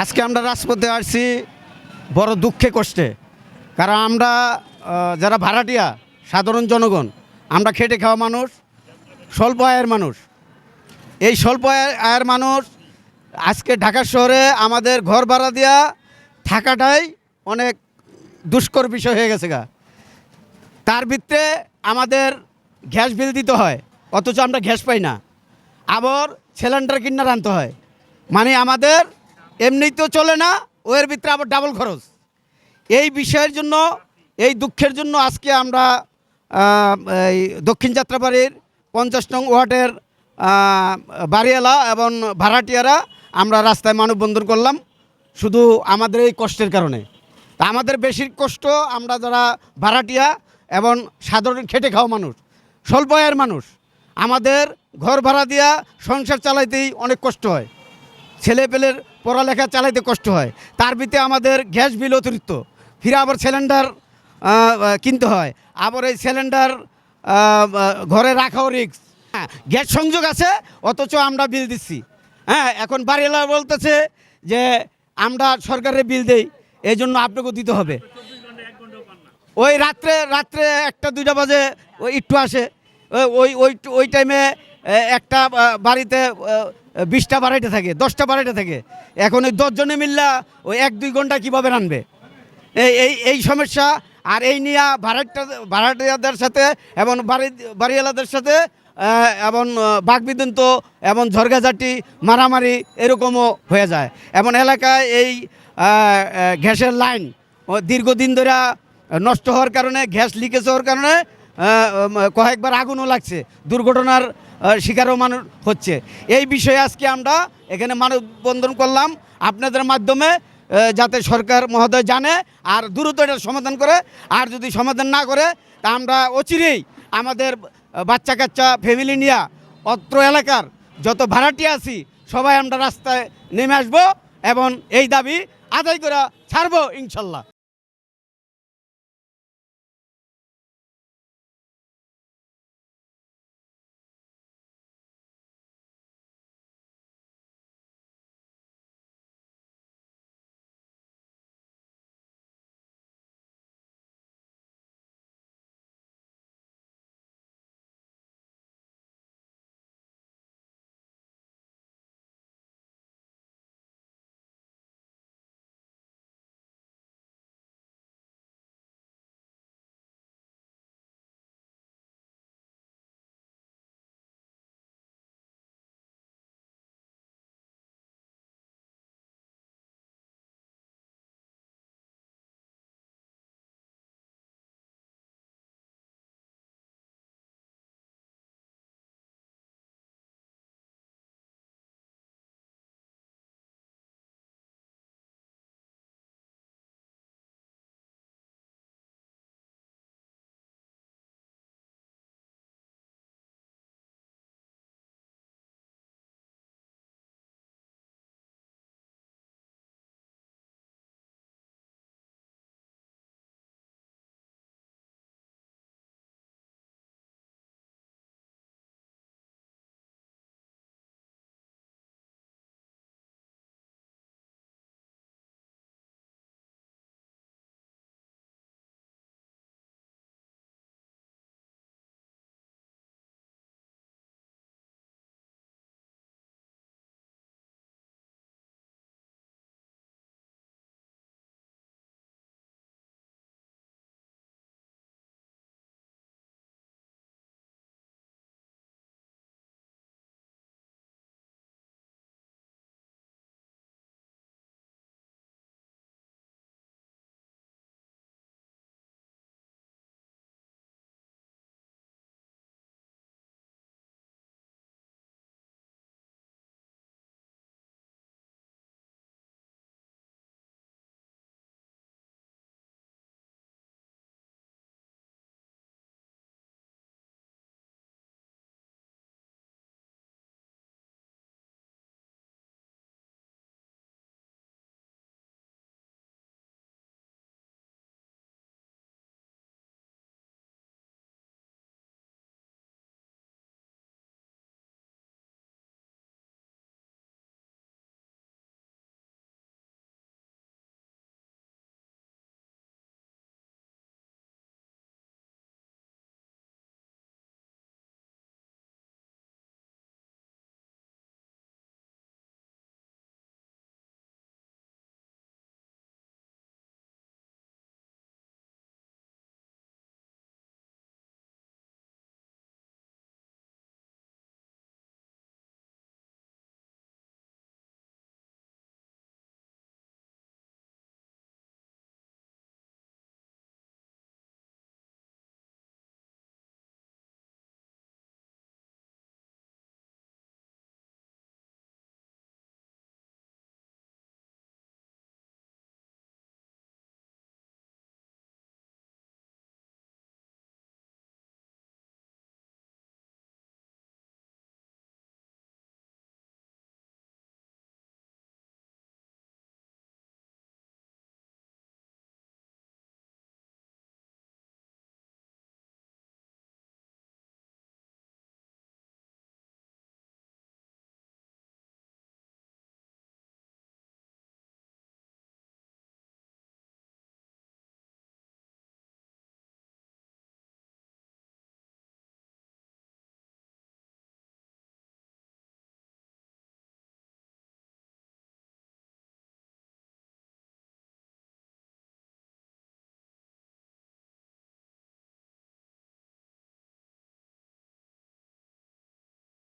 আজকে আমরা রাজপথে আসছি বড় দুঃখে, কষ্টে। কারণ আমরা যারা ভাড়াটিয়া, সাধারণ জনগণ, আমরা খেটে খাওয়া মানুষ, স্বল্প আয়ের মানুষ। এই স্বল্প আয়ের মানুষ আজকে ঢাকা শহরে আমাদের ঘর ভাড়া দেওয়া থাকাটাই অনেক দুষ্কর বিষয় হয়ে গেছে গা। তার ভিত্তে আমাদের গ্যাস বিল দিতে হয়, অথচ আমরা গ্যাস পাই না। আবার সিলিন্ডার কিনার আনতে হয়। মানে আমাদের এমনিতেও চলে না ওর ভিতরে আবার ডাবল খরচ। এই বিষয়ের জন্য এই দুঃখের জন্য আজকে আমরা এই দক্ষিণ যাত্রাবাড়ির পঞ্চাশ নং ওয়ার্ডের আহ, বাড়িওয়ালা এবং ভাড়াটিয়ারা আমরা রাস্তায় মানববন্ধন করলাম শুধু আমাদের এই কষ্টের কারণে। তা আমাদের বেশি কষ্ট আমরা যারা ভাড়াটিয়া এবং সাধারণ খেটে খাওয়া মানুষ স্বল্প আয়ের মানুষ আমাদের ঘর ভাড়া দিয়া সংসার চালাইতেই অনেক কষ্ট হয়। ছেলে পেলের পড়ালেখা চালাইতে কষ্ট হয়। তার ভিতরে আমাদের গ্যাস বিল অতিরিক্ত। ফিরে আবার সিলিন্ডার কিনতে হয়। আবার এই সিলিন্ডার ঘরে রাখাও রিক্স হ্যাঁ গ্যাস সংযোগ আছে, অথচ আমরা বিল দিচ্ছি। হ্যাঁ এখন বাড়িওয়ালা বলতেছে যে, আমরা সরকারের বিল দেই এই জন্য আপনাকেও দিতে হবে। ওই রাত্রে রাত্রে একটা, দুইটা বাজে, ওই একটু আসে। ওই- ওই ওই টাইমে একটা বাড়িতে বিশটা বাড়াইতে থাকে, দশটা বাড়াইতে থাকে। এখন ওই দশজনে মিল্লা ওই এক দুই ঘণ্টা কীভাবে রানবে? এই এই এই সমস্যা, আর এই নিয়ে ভাড়াটা ভাড়াটিয়াদের সাথে এবং বাড়ি, বাড়িওয়ালাদের সাথে এবং বাঘবিদন্ত এবং ঝরগাঝাটি মারামারি এরকমও হয়ে যায়। এমন এলাকায় এই গ্যাসের লাইন দীর্ঘদিন ধরে নষ্ট হওয়ার কারণে, গ্যাস লিকেজ হওয়ার কারণে কয়েকবার আগুনও লাগছে। দুর্ঘটনার শিকারও মানুষ হচ্ছে। এই বিষয়ে আজকে আমরা এখানে মানববন্ধন করলাম। আপনাদের মাধ্যমে যাতে সরকার মহোদয় জানে আর দ্রুত এটার সমাধান করে। আর যদি সমাধান না করে, তা আমরা অচিরেই আমাদের বাচ্চা কাচ্চা ফ্যামিলি নিয়ে অত্র এলাকার যত ভাড়াটি আছি, সবাই আমরা রাস্তায় নেমে আসব এবং এই দাবি আদায় করা ছাড়বো ইনশাল্লাহ।